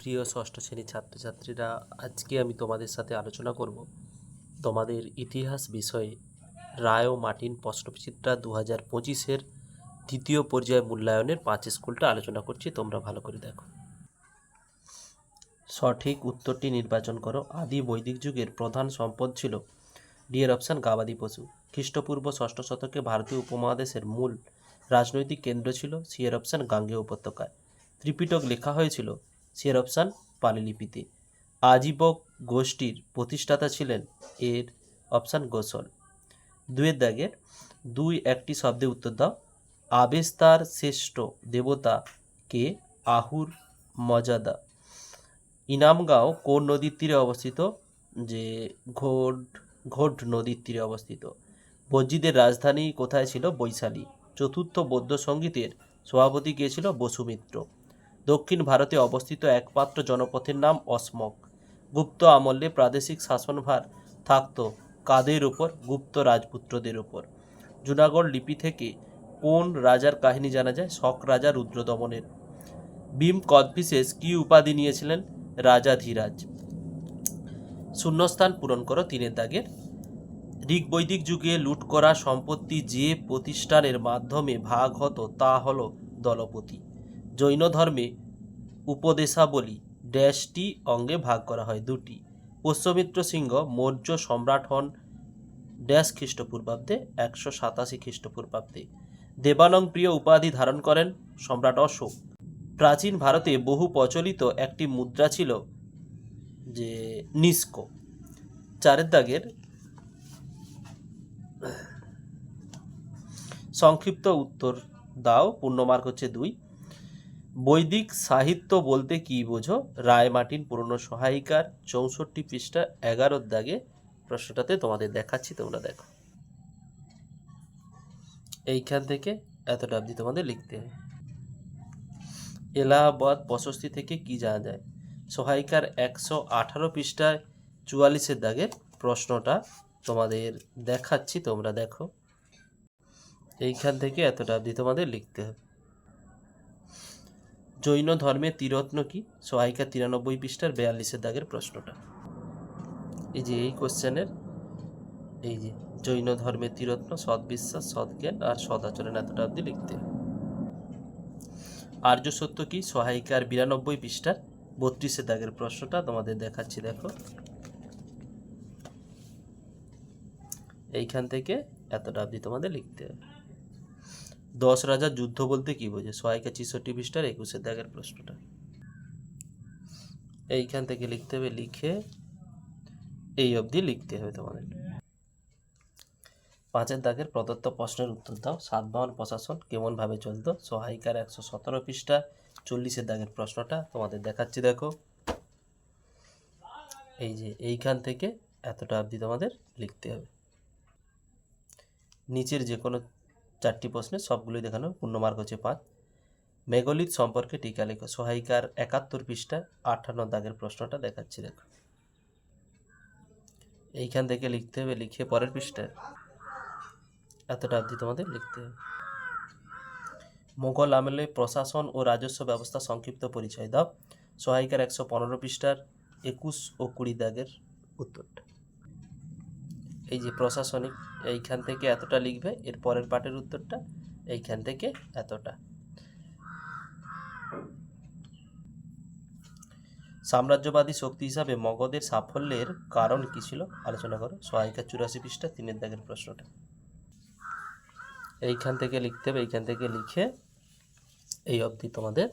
প্রিয় ষষ্ঠ শ্রেণির ছাত্রছাত্রীরা, আজকে আমি তোমাদের সাথে আলোচনা করব তোমাদের ইতিহাস বিষয়ে রায় ও মার্টিন প্রশ্নচিত্রা দু হাজার পঁচিশের দ্বিতীয় পর্যায়ে মূল্যায়নের পাঁচ স্কুলটা আলোচনা করছি, তোমরা ভালো করে দেখো। সঠিক উত্তরটি নির্বাচন করো। আদি বৈদিক যুগের প্রধান সম্পদ ছিল ডিয়ের অপশান গাবাদি পশু। খ্রিস্টপূর্ব ষষ্ঠ শতকে ভারতীয় উপমহাদেশের মূল রাজনৈতিক কেন্দ্র ছিল সিয়ের অপশান গাঙ্গেয় উপত্যকায়। ত্রিপিটক লেখা হয়েছিল সিয়ের অপশান পালিলিপিতে। আজীবক গোষ্ঠীর প্রতিষ্ঠাতা ছিলেন এর অপশান গোসল। দুয়ের দাগের দুই একটি শব্দে উত্তর দাও। আবেস্তার শ্রেষ্ঠ দেবতা কে? আহুর মজাদা ইনামগাঁও কোন নদীর তীরে অবস্থিত? যে ঘোট ঘোট নদীর তীরে অবস্থিত। বজ্জিদের রাজধানী কোথায় ছিল? বৈশালী। চতুর্থ বৌদ্ধ সঙ্গীতের সভাপতি কে ছিল? বসুমিত্র। দক্ষিণ ভারতে অবস্থিত একমাত্র জনপথের নাম অসমক গুপ্ত আমলে প্রাদেশিক শাসনভার থাকত কাদের উপর? গুপ্ত রাজপুত্রদের উপর। জুনাগড় লিপি থেকে কোন রাজার কাহিনী জানা যায়? শক রাজা রুদ্রদমনের। ভীম কদবিশেষ কি উপাধি নিয়েছিলেন? রাজা ধীরাজ। শূন্যস্থান পূরণ করো তিনের দাগের। ঋগ বৈদিক যুগে লুট করা সম্পত্তি যে প্রতিষ্ঠানের মাধ্যমে ভাগ হতো তা হলো দলপতি। জৈন ধর্মে উপদেশাবলী ড্যাশটি অঙ্গে ভাগ করা হয় দুটি। পুষ্যমিত্র সিংহ মৌর্য সম্রাট হন ড্যাশ খ্রিস্টপূর্বাব্দে একশো সাতাশি খ্রিস্টপূর্বাব্দে। দেবানং প্রিয় উপাধি ধারণ করেন সম্রাট অশোক। প্রাচীন ভারতে বহু প্রচলিত একটি মুদ্রা ছিল যে নিস্কো। চারের দাগের সংক্ষিপ্ত উত্তর দাও পূর্ণমার্ক হচ্ছে দুই। বৈদিক সাহিত্য বলতে কি বোঝো? রায় মার্টিন পুরনো সহায়িকার চৌষট্টি পৃষ্ঠা এগারোর দাগে প্রশ্নটাতে তোমাদের দেখাচ্ছি, তোমরা দেখো। এইখান থেকে এতটা অবধি তোমাদের লিখতে হবে। এলাহাবাদ প্রশস্তি থেকে কি জানা যায়? সহায়িকার একশো আঠারো পৃষ্ঠায় চুয়াল্লিশের দাগের প্রশ্নটা তোমাদের দেখাচ্ছি, তোমরা দেখো। এইখান থেকে এতটা অবধি তোমাদের লিখতে হবে। জৈন ধর্মে তিরত্ন কি? সহায়িকা তিরানব্বই পৃষ্ঠার বেয়াল্লিশের দাগের প্রশ্নটা। এই যে, এই কোশ্চেনের, এই যে, জৈন ধর্মে তীরত্ন, সদ্বিশ্বাস, সদ্জ্ঞান আর সদাচরণ এতটা অবধি লিখতে। আর্য সত্য কি? সহায়িকার বিরানব্বই পৃষ্ঠার বত্রিশের দাগের প্রশ্নটা তোমাদের দেখাচ্ছি, দেখো। এইখান থেকে এতটা অবধি তোমাদের লিখতে হবে। দশ রাজার যুদ্ধ বলতে কি বোঝে? সহায়িকা ছিষট্টি পৃষ্ঠার একুশের দাগের প্রশ্নটা। এইখান থেকে লিখতে হবে, লিখে এই অবধি লিখতে হবে তোমাদের। পাঁচের দাগের প্রদত্ত প্রশ্নের উত্তর দাও। সাতবাহন প্রশাসন কেমনভাবে চলতো? সহায়িকার একশো সতেরো পৃষ্ঠা, চল্লিশের দাগের প্রশ্নটা তোমাদের দেখাচ্ছি, দেখো। এই যে এইখান থেকে এতটা অবধি তোমাদের লিখতে হবে। নিচের যে কোনো চারটি প্রশ্নের সবগুলোই দেখানো পূর্ণমার্ক হচ্ছে পাঁচ। মেঘলিত সম্পর্কে টিকা লেখো। সহায়িকার একাত্তর পৃষ্ঠা আটান্ন দাগের প্রশ্নটা দেখাচ্ছি, দেখো। এইখান থেকে লিখতে হবে, লিখে পরের পৃষ্ঠায়। এতটা অবধি তোমাদের লিখতে হবে। মোগল আমলে প্রশাসন ও রাজস্ব ব্যবস্থা সংক্ষিপ্ত পরিচয় দাও। সহায়িকার একশো পনেরো পৃষ্ঠার একুশ ও কুড়ি দাগের উত্তরটা। এই যে প্রশাসনিক এইখান থেকে এতটা লিখবে, এর পরের পাটের উত্তরটা এইখান থেকে এতটা। সাম্রাজ্যবাদী শক্তি হিসাবে মগধের সাফল্যের কারণ কি ছিল? আলোচনা করো। সহায়িকা চুরাশি পৃষ্ঠা, তিনের দাগের প্রশ্নটা। এইখান থেকে লিখতে হবে, এইখান থেকে লিখে এই অবধি তোমাদের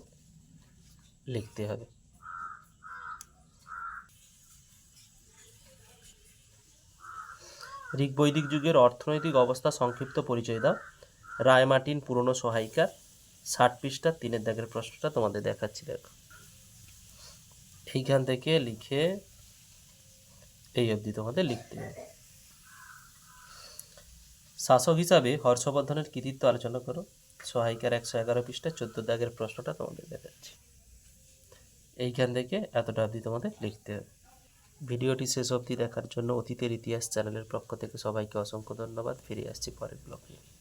লিখতে হবে। ঋগ বৈদিক যুগের অর্থনৈতিক অবস্থা সংক্ষিপ্ত পরিচয় দাও। রায় মার্টিন পুরনো সহায়িকার ষাট পৃষ্ঠা তিনের দাগের প্রশ্নটা তোমাদের দেখাচ্ছি, দেখো। এইখান থেকে লিখে এই অবধি তোমাদের লিখতে হবে। শাসক হিসাবে হর্ষবর্ধনের কৃতিত্ব আলোচনা করো। সহায়িকার একশো এগারো পৃষ্ঠা চোদ্দ দাগের প্রশ্নটা তোমাদের দেখাচ্ছি। এইখান থেকে এতটা অবধি তোমাদের লিখতে হবে। ভিডিওটি শেষ অবধি দেখার জন্য অতীতের ইতিহাস চ্যানেলের পক্ষ থেকে সবাইকে অসংখ্য ধন্যবাদ। ফিরে আসছি পরের ব্লগে।